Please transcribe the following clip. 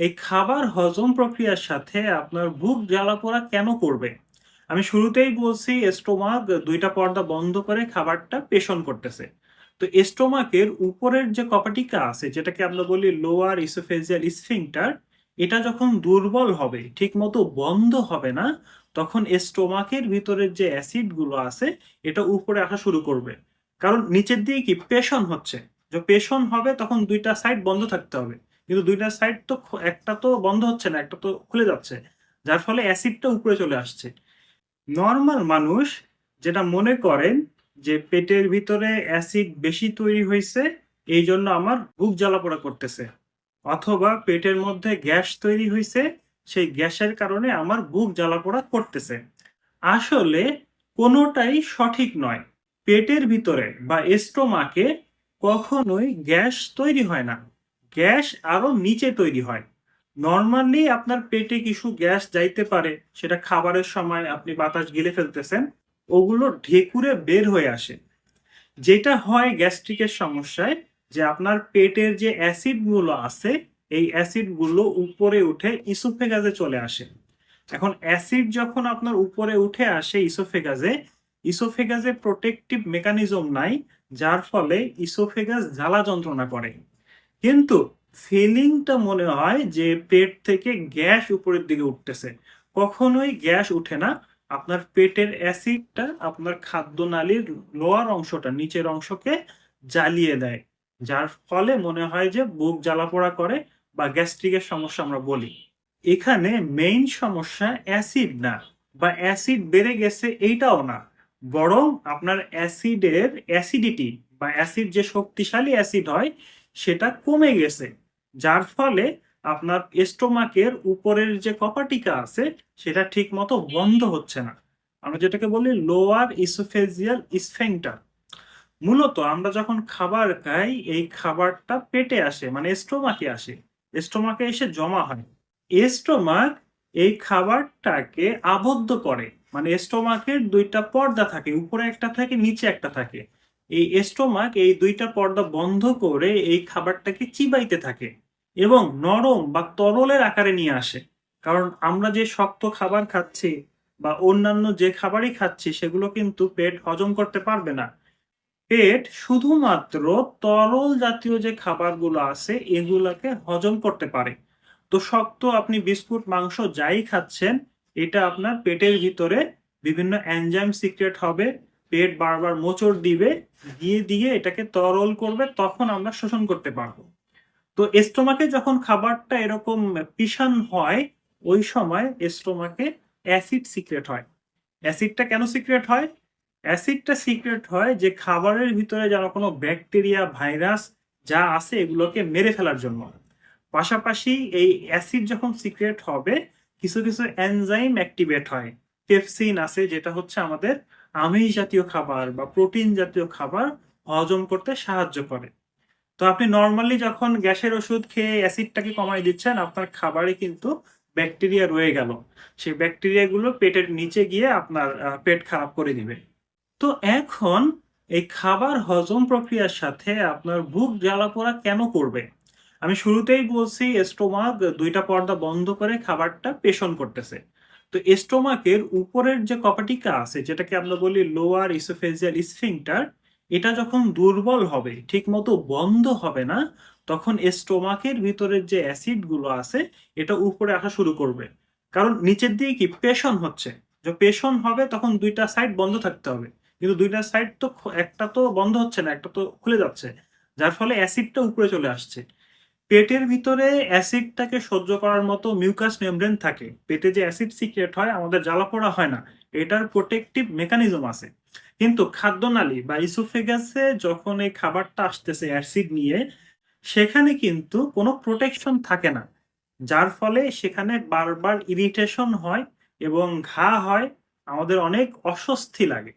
এই খাবার হজম প্রক্রিয়ার সাথে আপনার বুক জ্বালা-পোড়া কেন করবে? আমি শুরুতেই বলছি স্টোমাক দুইটা পর্দা বন্ধ করে খাবারটা পেষণ করতেছে। তো স্টোমাকের উপরের যে কপাটিকা আছে যেটাকে আমরা বলি লোয়ার ইসোফেজিয়াল স্ফিংটার এটা যখন দুর্বল হবে, ঠিকমতো বন্ধ হবে না, তখন স্টোমাকের ভিতরের যে অ্যাসিডগুলো আছে এটা উপরে আসা শুরু করবে। কারণ নিচের দিকে কি পেষণ হচ্ছে। যে পেষণ হবে তখন দুইটা সাইড বন্ধ থাকতে হবে। কিন্তু দুইটা সাইড তো একটা তো বন্ধ হচ্ছে না, একটা তো খুলে যাচ্ছে। যার ফলে অ্যাসিডটা উপরে চলে আসছে। নর্মাল মানুষ যেটা মনে করেন যে পেটের ভিতরে অ্যাসিড বেশি তৈরি হয়েছে এই জন্য আমার বুক জ্বালা-পোড়া করতেছে। অথবা পেটের মধ্যে গ্যাস তৈরি হয়েছে সেই গ্যাসের কারণে আমার বুক জ্বালা-পোড়া করতেছে। আসলে কোনোটাই সঠিক নয়। পেটের ভিতরে বা স্টোমাকে কখনোই গ্যাস তৈরি হয় না। গ্যাস আরও নিচে তৈরি হয়। নরমালি আপনার পেটে কিছু গ্যাস যাইতে পারে, সেটা খাবারের সময় আপনি বাতাস গিলে ফেলতেছেন, ওগুলো ঢেকুরে বের হয়ে আসে। যেটা হয় গ্যাস্ট্রিকের সমস্যায় যে আপনার পেটের যে অ্যাসিডগুলো আছে, এই অ্যাসিডগুলো উপরে উঠে ইসোফেগাসে চলে আসে। এখন অ্যাসিড যখন আপনার উপরে উঠে আসে ইসোফেগাসে, ইসোফেগাসে প্রোটেক্টিভ মেকানিজম নাই, যার ফলে ইসোফেগাস জ্বালা যন্ত্রণা করে। কিন্তু ফিলিংটা মনে হয় যে পেট থেকে গ্যাস উপরের দিকে উঠতেছে। কখনোই গ্যাস উঠে না। আপনার পেটের অ্যাসিডটা আপনার খাদ্যনালীর লোয়ার অংশটা, নিচের অংশকে জ্বালিয়ে দেয়। যার ফলে মনে হয় যে বুক জ্বালা-পোড়া করে বা গ্যাস্ট্রিকের সমস্যা আমরা বলি। এখানে মেইন সমস্যা অ্যাসিড না বা অ্যাসিড বেড়ে গেছে এইটাও না। বরং আপনার অ্যাসিডের অ্যাসিডিটি বা অ্যাসিড যে শক্তিশালী অ্যাসিড হয়, সেটা কমে গেছে। যার ফলে আপনার স্টোমাকের উপরের যে কপাটিকা আছে, সেটা ঠিকমতো বন্ধ হচ্ছে না। আমরা যেটাকে বলি লোয়ার ইসোফেজিয়াল স্ফিংটার। মূলত আমরা যখন খাবার খাই, এই খাবারটা পেটে আসে মানে স্টোমাকে আসে। স্টোমাকে এসে জমা হয়। স্টোমাক এই খাবারটাকে আবদ্ধ করে। মানে স্টোমাকের দুইটা পর্দা থাকে। উপরে একটা থাকে, নিচে একটা থাকে। এই স্টোমাক এই দুইটা পর্দা বন্ধ করে এই খাবারটাকে চিবাইতে থাকে এবং নরম বা তরলের আকারে নিয়ে আসে। কারণ আমরা যে শক্ত খাবার খাচ্ছি বা অন্যান্য যে খাবারই খাচ্ছি সেগুলো কিন্তু পেট হজম করতে পারবে না। পেট শুধুমাত্র তরল জাতীয় যে খাবারগুলো আছে এগুলাকে হজম করতে পারে। তো শক্ত আপনি বিস্কুট, মাংস যাই খাচ্ছেন, এটা আপনার পেটের ভিতরে বিভিন্ন এনজাইম সিক্রেট হবে। পেট বারবার মোচড় দিবে। দিয়ে, দিয়ে এটাকে তরল করবে তখন আমরা শোষণ করতে পারব। তো স্টোমাকে যখন খাবারটা এরকম পিষান হয়, ওই সময় স্টোমাকে অ্যাসিড সিক্রেট হয়। অ্যাসিডটা কেন সিক্রেট হয়? অ্যাসিডটা সিক্রেট হয় যে খাবারের ভিতরে যেন কোনো ব্যাকটেরিয়া, ভাইরাস যা আছে এগুলোকে মেরে ফেলার জন্য। পাশাপাশি এই অ্যাসিড যখন সিক্রেট হবে, কিছু, কিছু এনজাইম অ্যাক্টিভেট হয়। পেপসিন আছে যেটা হচ্ছে আমাদের আমিষ জাতীয় খাবার বা প্রোটিন জাতীয় খাবার হজম করতে সাহায্য করে। তো আপনি নর্মালি যখন গ্যাসের ওষুধ খেয়ে অ্যাসিডটাকে কমায় দিচ্ছেন, আপনার খাবারে কিন্তু ব্যাকটেরিয়া রয়ে গেল। সেই ব্যাকটেরিয়াগুলো পেটের নিচে গিয়ে আপনার পেট খারাপ করে দিবে। তো এখন এই খাবার হজম প্রক্রিয়ার সাথে আপনার বুক জ্বালা-পোড়া কেন করবে? আমি শুরুতেই বলছি স্টোমাক দুইটা পর্দা বন্ধ করে খাবারটা পেষণ করতেছে। তো স্টোমাকের উপরের যে কপাটিকা আছে যেটাকে আমরা বলি লোয়ার ইসোফেজিয়াল স্ফিংটার, এটা যখন দুর্বল হবে, ঠিকমতো বন্ধ হবে না, তখন স্টোমাকের ভিতরের যে অ্যাসিডগুলো আছে এটা উপরে আসা শুরু করবে। কারণ নিচের দিকে কি পেশন হচ্ছে। যে পেশন হবে তখন দুইটা সাইড বন্ধ থাকতে হবে। কিন্তু দুইটা সাইড তো একটা তো বন্ধ হচ্ছে না, একটা তো খুলে যাচ্ছে। যার ফলে অ্যাসিডটা উপরে চলে আসছে। পেটের ভিতরে অ্যাসিডটাকে সহ্য করার মতো মিউকাস মেমব্রেন থাকে। পেটে যে অ্যাসিড সিক্রেট হয় আমাদের জ্বালা-পোড়া হয় না। এটার প্রোটেক্টিভ মেকানিজম আছে। কিন্তু খাদ্যনালী বা ইসোফেগাসে যখন এই খাবারটা আসতেছে অ্যাসিড নিয়ে, সেখানে কিন্তু কোনো প্রোটেকশন থাকে না। যার ফলে সেখানে বারবার ইরিটেশন হয় এবং ঘা হয়, আমাদের অনেক অস্বস্তি লাগে।